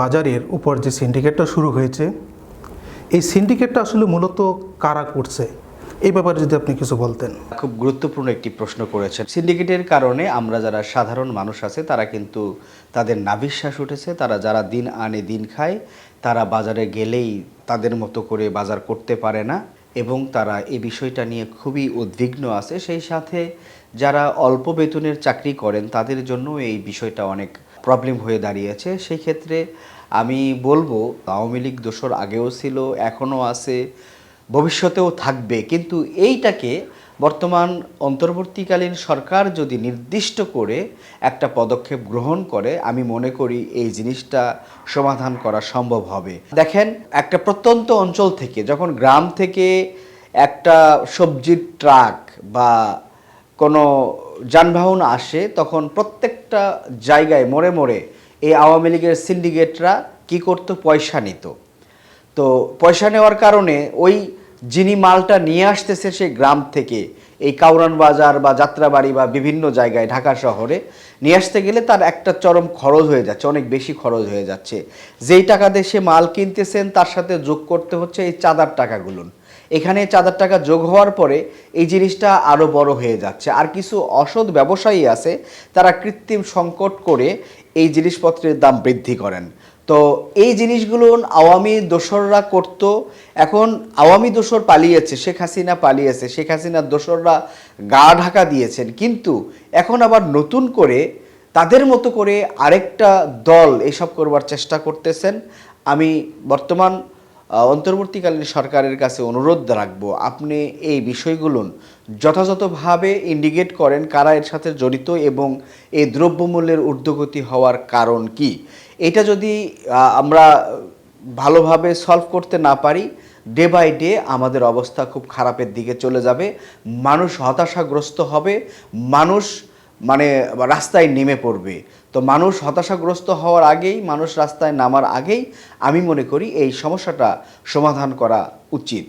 বাজারের উপর যে সিন্ডিকেটটা শুরু হয়েছে, এই সিন্ডিকেটটা আসলে মূলত কারা করছে? এই ব্যাপারে যদি আপনি কিছু বলতেন। খুব গুরুত্বপূর্ণ একটি প্রশ্ন করেছেন। সিন্ডিকেটের কারণে আমরা যারা সাধারণ মানুষ আছে, তারা কিন্তু তাদের নাভিশ্বাস উঠেছে। তারা যারা দিন আনে দিন খায়, তারা বাজারে গেলেই তাদের মতো করে বাজার করতে পারে না এবং তারা এই বিষয়টা নিয়ে খুবই উদ্বিগ্ন আছে। সেই সাথে যারা অল্প বেতনের চাকরি করেন, তাদের জন্য এই বিষয়টা অনেক প্রবলেম হয়ে দাঁড়িয়েছে সেই ক্ষেত্রে আমি বলব আওয়ামী লীগ দোষর আগেও ছিল, এখনও আছে, ভবিষ্যতেও থাকবে। কিন্তু এইটাকে বর্তমান অন্তর্বর্তীকালীন সরকার যদি নির্দিষ্ট করে একটা পদক্ষেপ গ্রহণ করে, আমি মনে করি এই জিনিসটা সমাধান করা সম্ভব হবে। দেখেন, একটা প্রত্যন্ত অঞ্চল থেকে, যখন গ্রাম থেকে একটা সবজির ট্রাক বা কোনো যানবাহন আসে, তখন প্রত্যেকটা জায়গায় মোড়ে মোড়ে এই আওয়ামী লীগের সিন্ডিকেটরা কী করতো? পয়সা নিত। তো পয়সা নেওয়ার কারণে ওই যিনি মালটা নিয়ে আসতেছে সেই গ্রাম থেকে, এই কাউরান বাজার বা যাত্রাবাড়ি বা বিভিন্ন জায়গায় ঢাকা শহরে নিয়ে আসতে গেলে তার একটা চরম খরচ হয়ে যাচ্ছে, অনেক বেশি খরচ হয়ে যাচ্ছে। যেই টাকা দিয়ে সে মাল কিনতেছেন, তার সাথে যোগ করতে হচ্ছে এই চাঁদার টাকাগুলো। এখানে চাঁদার টাকা যোগ হওয়ার পরে এই জিনিসটা আরও বড় হয়ে যাচ্ছে। আর কিছু অসৎ ব্যবসায়ী আছে, তারা কৃত্রিম সংকট করে এই জিনিসপত্রের দাম বৃদ্ধি করেন। তো এই জিনিসগুলো আওয়ামী দোসররা করত। এখন আওয়ামী দোসর পালিয়েছে, শেখ হাসিনা পালিয়েছে, শেখ হাসিনার দোসররা গা ঢাকা দিয়েছেন। কিন্তু এখন আবার নতুন করে তাদের মতো করে আরেকটা দল এসব করবার চেষ্টা করতেছেন। আমি বর্তমান অন্তর্বর্তীকালীন সরকারের কাছে অনুরোধ রাখব, আপনি এই বিষয়গুলো যথাযথভাবে ইন্ডিকেট করেন কারা এর সাথে জড়িত এবং এই দ্রব্যমূল্যের ঊর্ধ্বগতি হওয়ার কারণ কি। এটা যদি আমরা ভালোভাবে সলভ করতে না পারি ডে বাই ডে আমাদের অবস্থা খুব খারাপের দিকে চলে যাবে, মানুষ হতাশাগ্রস্ত হবে, মানুষ মানে রাস্তায় নেমে পড়বে। তো মানুষ হতাশাগ্রস্ত হওয়ার আগেই, মানুষ রাস্তায় নামার আগেই আমি মনে করি এই সমস্যাটা সমাধান করা উচিত।